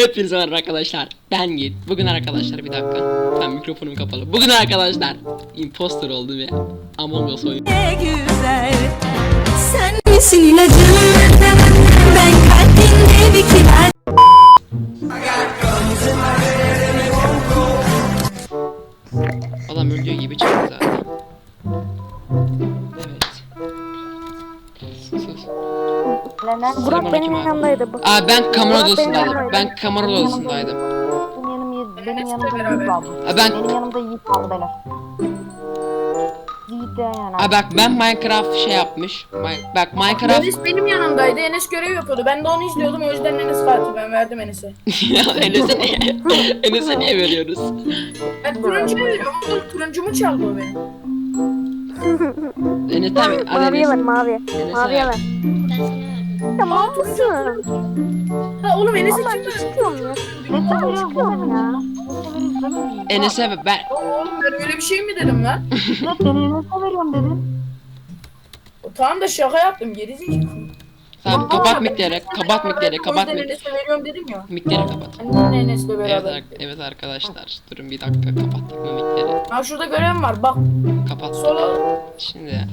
Hepinize merhaba arkadaşlar. Ben Yiğit. Bugün arkadaşlar bir dakika. Tam mikrofonum kapalı. Bugün arkadaşlar imposter oldum ya. Among Us oyunu. ne güzel Sen misin ilacım Ben kalbinde bir kiler Adam öldüğü gibi çıktı Burak benim abi. yanımdaydı. Bu. Aa ben kamera odasındaydım. Ben kamera odasındaydım. Benim yanım benim yanımda Yiğit aldı. Aa ben Benim yanımda Yiğit beyler. Yani. Aa bak ben Minecraft şey yapmış. Mi- Bak Minecraft Enes benim yanımdaydı. Enes görev yapıyordu. Ben de onu izliyordum. O yüzden Enes katil. Ben verdim Enes'e. ya Enes'e niye, Enes'e niye veriyoruz? Ben turuncu veriyorum. Turuncumu çaldı o benim. Enes. Hadi Maviye ver. Enes'e Maviye ver. Mal mısın? Ha oğlum Enes'e Ben verdi? çıkıyorum ya. Ben çıkıyorum ya. Enes'e ver- ben Oğlum ben öyle bir şey mi dedim lan? Evet beni Enes'e veriyorum dedim. Tamam da şaka yaptım. Geri zekalı. Tamam kapat mikleri, kapat mikleri, O kapat yüzden mikleri. Enes'e veriyorum dedim ya. Mikleri kapat. Ben de Enes'le Evet, beraber. ar- evet arkadaşlar, durun bir dakika kapattık mı mikleri? Ha şurada görev var. Bak Kapat. sola. Şimdi.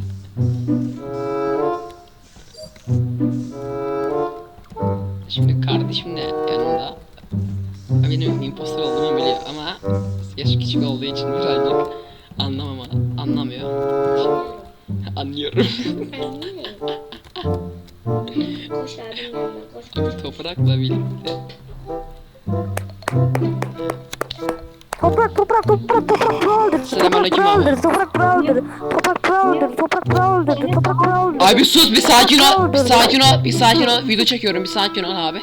Şimdi kardeşim de yanımda. Benim imposter olduğumu biliyor ama yaş küçük olduğu için birazcık anlamama, anlamıyor. Anlıyorum. Koş yanına koş koş. Toprakla birlikte. Toprak toprak toprak. Toprak Selamünaleyküm abi. öldür. Toprak pro öldür. Toprak öldür. Toprak öldür. Toprak öldür. Abi sus bir sakin ol. Bir sakin ol. Bir sakin ol. Video çekiyorum. Bir sakin ol abi.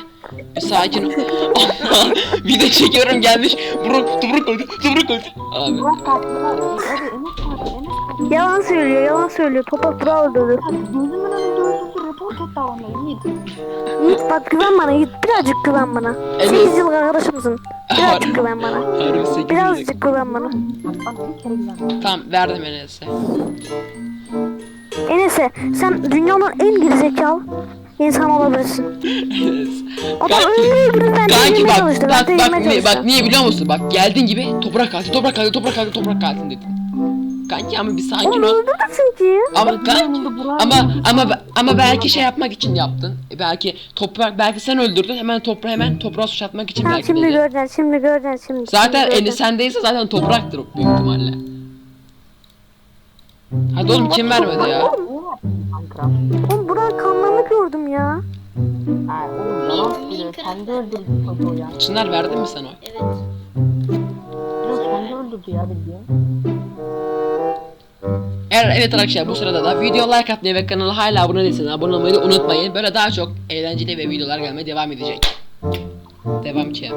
Bir sakin ol. Video çekiyorum gelmiş. Burak toprak öldü. Toprak öldü. Abi. Yalan söylüyor, yalan söylüyor. Toprak öldürdü. Gözümün önünde etti adamı. Yiğit. Yiğit bak güven bana. Yiğit birazcık güven bana. Evet. 8 yıllık arkadaşımsın. Birazcık güven bana. Harbi sekiz Birazcık güven bana. Tamam verdim Enes'e. Enes'e sen dünyanın en gerizekalı insan olabilirsin. Enes. Adam bir ben kanki bak çalıştı. bak bak, bak çalıştı. niye biliyor musun? Bak geldiğin gibi toprak kaldı toprak kaldı toprak kaldı toprak kaldı dedin. Kanki ama bir sakin Oğlum ol. öldürdün çünkü. Ama kanki ama ama ama belki şey yapmak için yaptın. E, Belki toprak belki sen öldürdün hemen toprağı hemen toprağa suç atmak için Tamam belki şimdi dedi. göreceksin, şimdi göreceksin, şimdi. Zaten şimdi eli göreceksin. sendeyse zaten topraktır büyük ihtimalle. Hadi oğlum kim vermedi ya? Oğlum buranın kanlarını gördüm ya. Minecraft Kendi öldürdü çocuğu ya. Çınar verdin mi sen o? Evet. Kendi öldürdü ya bildiğin. Eğer evet arkadaşlar bu sırada da video like atmayı ve kanala hala abone değilseniz abone olmayı da unutmayın. Böyle daha çok eğlenceli ve videolar gelmeye devam edecek. Devam ki.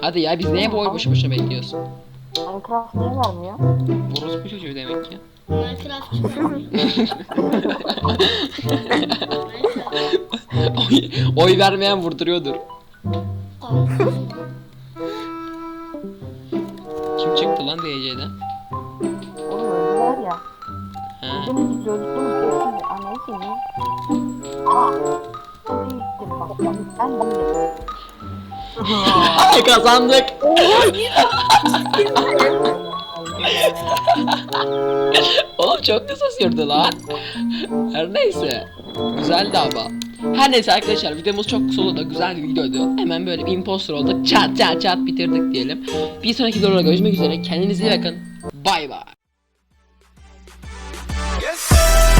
Hadi ya biz neye boy boşu boşuna bekliyoruz? Minecraft niye vermiyor? Orospu çocuğu demek ki. Minecraft oy, oy vermeyen vurduruyordur. Kim çıktı lan DC'den? Oğlum öldüler ya. Biz öldürdünüz kesin. Ay kazandık. Oğlum çok kısa sürdü lan. Her neyse. Güzeldi ama. Her neyse arkadaşlar videomuz çok kısa oldu. Güzel bir videoydu. Hemen böyle bir imposter olduk. Çat çat çat bitirdik diyelim. Bir sonraki videoda görüşmek üzere. Kendinize iyi bakın. Bay bay. Yes, sir.